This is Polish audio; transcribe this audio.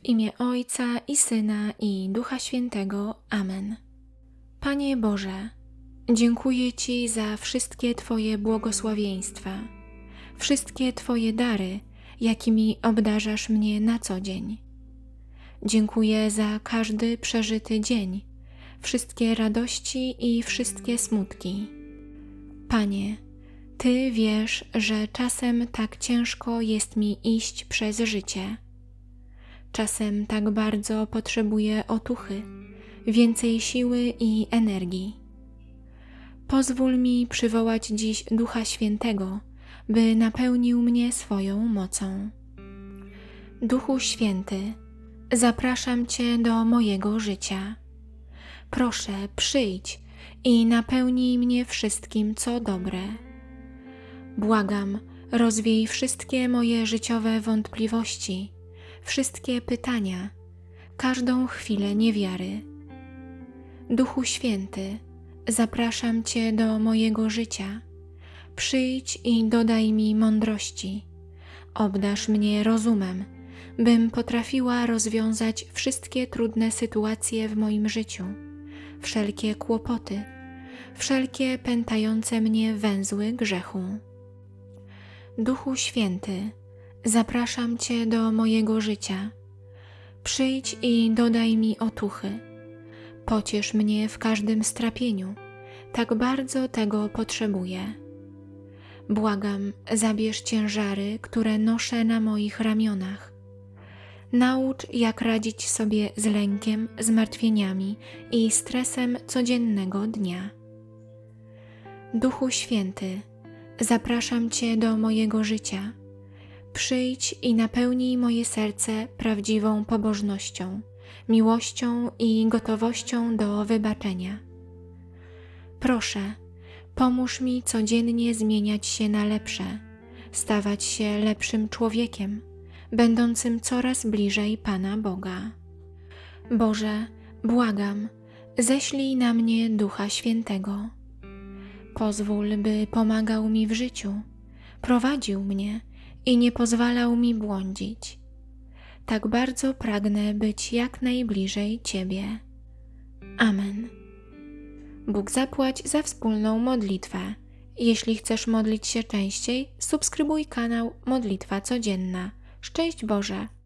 W imię Ojca i Syna i Ducha Świętego. Amen. Panie Boże, dziękuję Ci za wszystkie Twoje błogosławieństwa, wszystkie Twoje dary, jakimi obdarzasz mnie na co dzień. Dziękuję za każdy przeżyty dzień, wszystkie radości i wszystkie smutki. Panie, Ty wiesz, że czasem tak ciężko jest mi iść przez życie. Czasem tak bardzo potrzebuję otuchy, więcej siły i energii. Pozwól mi przywołać dziś Ducha Świętego, by napełnił mnie swoją mocą. Duchu Święty, zapraszam Cię do mojego życia. Proszę, przyjdź i napełnij mnie wszystkim, co dobre. Błagam, rozwiej wszystkie moje życiowe wątpliwości, wszystkie pytania, każdą chwilę niewiary. Duchu Święty, zapraszam Cię do mojego życia. Przyjdź i dodaj mi mądrości. Obdasz mnie rozumem, bym potrafiła rozwiązać wszystkie trudne sytuacje w moim życiu, wszelkie kłopoty, wszelkie pętające mnie węzły grzechu. Duchu Święty, zapraszam Cię do mojego życia. Przyjdź i dodaj mi otuchy. Pociesz mnie w każdym strapieniu, tak bardzo tego potrzebuję. Błagam, zabierz ciężary, które noszę na moich ramionach. Naucz, jak radzić sobie z lękiem, zmartwieniami i stresem codziennego dnia. Duchu Święty, zapraszam Cię do mojego życia. Przyjdź i napełnij moje serce prawdziwą pobożnością, miłością i gotowością do wybaczenia. Proszę, pomóż mi codziennie zmieniać się na lepsze, stawać się lepszym człowiekiem, będącym coraz bliżej Pana Boga. Boże, błagam, ześlij na mnie Ducha Świętego. Pozwól, by pomagał mi w życiu, prowadził mnie i nie pozwalał mi błądzić. Tak bardzo pragnę być jak najbliżej Ciebie. Amen. Bóg zapłać za wspólną modlitwę. Jeśli chcesz modlić się częściej, subskrybuj kanał Modlitwa Codzienna. Szczęść Boże!